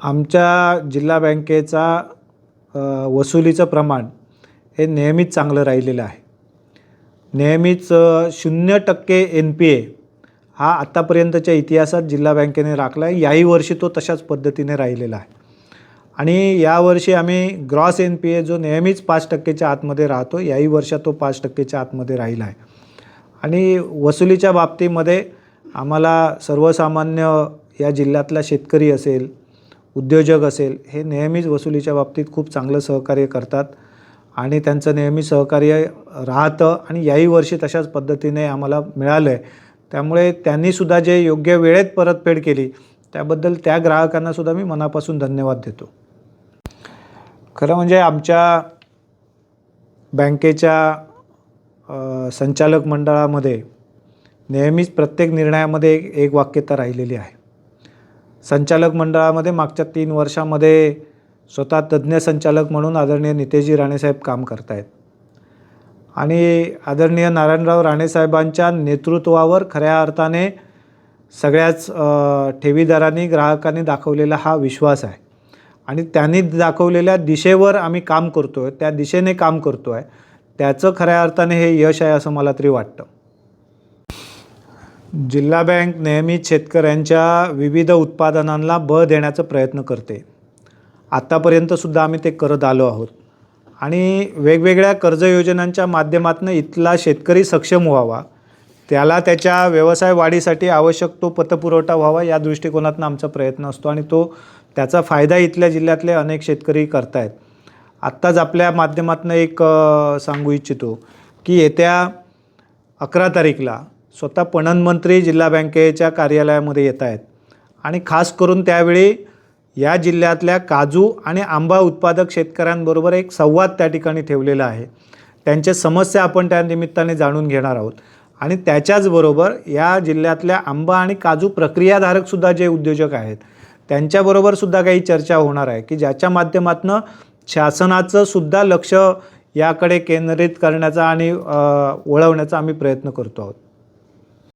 आमच्या जिल्हा बँकेचा वसुलीचं प्रमाण हे नेहमीच चांगलं राहिलेलं आहे. नेहमीच शून्य टक्के एन पी ए हा आत्तापर्यंतच्या इतिहासात जिल्हा बँकेने राखला आहे याही वर्षी तो तशाच पद्धतीने राहिलेला आहे. आणि यावर्षी आम्ही ग्रॉस एन पी ए जो नेहमीच पाच टक्केच्या आतमध्ये राहतो याही वर्षात तो पाच टक्केच्या आतमध्ये राहिला आहे. आणि वसुलीच्या बाबतीमध्ये आम्हाला सर्वसामान्य या जिल्ह्यातला शेतकरी असेल उद्योजक असेल हे नेहमीच वसुलीच्या बाबतीत खूप चांगलं सहकार्य करतात आणि त्यांचं नेहमी सहकार्य राहतं आणि याही वर्षी तशाच पद्धतीने आम्हाला मिळालं आहे त्यामुळे त्यांनीसुद्धा जे योग्य वेळेत परतफेड केली त्याबद्दल त्या ग्राहकांनासुद्धा मी मनापासून धन्यवाद देतो. खरं म्हणजे आमच्या बँकेच्या संचालक मंडळामध्ये नेहमीच प्रत्येक निर्णयामध्ये एक वाक्यता राहिलेली आहे. संचालक मंडळामध्ये मागच्या तीन वर्षामध्ये स्वतः तज्ज्ञ संचालक म्हणून आदरणीय नितेशजी राणेसाहेब काम करत आहेत आणि आदरणीय नारायणराव राणेसाहेबांच्या नेतृत्वावर खऱ्या अर्थाने सगळ्याच ठेवीदारांनी ग्राहकांनी दाखवलेला हा विश्वास आहे. आणि त्यांनी दाखवलेल्या दिशेवर आम्ही काम करतो आहे त्या दिशेने काम करतो आहे त्याचं खऱ्या अर्थाने हे यश आहे असं मला तरी वाटतं. जिल्हा बँक नेहमीच शेतकऱ्यांच्या विविध उत्पादनांना बळ देण्याचा प्रयत्न करते. आत्तापर्यंतसुद्धा आम्ही ते करत आलो आहोत. आणि वेगवेगळ्या कर्ज योजनांच्या माध्यमातून इथला शेतकरी सक्षम व्हावा. त्याला त्याच्या व्यवसाय वाढीसाठी आवश्यक तो पतपुरवठा व्हावा या दृष्टिकोनातून आमचा प्रयत्न असतो आणि तो त्याचा फायदा इथल्या जिल्ह्यातले अनेक शेतकरी करतायत. आत्ताच आपल्या माध्यमातून एक सांगू इच्छितो की येत्या अकरा तारीखला स्वतः पणन मंत्री जिल्हा बँकेच्या कार्यालयामध्ये येत आहेत. आणि खास करून त्यावेळी या जिल्ह्यातल्या काजू आणि आंबा उत्पादक शेतकऱ्यांबरोबर एक संवाद त्या ठिकाणी ठेवलेला आहे. त्यांच्या समस्या आपण त्या निमित्ताने जाणून घेणार आहोत. आणि त्याच्याचबरोबर या जिल्ह्यातल्या आंबा आणि काजू प्रक्रियाधारकसुद्धा जे उद्योजक आहेत त्यांच्याबरोबर सुद्धा काही चर्चा होणार आहे की ज्याच्या माध्यमातून शासनाचं सुद्धा लक्ष याकडे केंद्रित करण्याचा आणि वळवण्याचा आम्ही प्रयत्न करतो आहोत.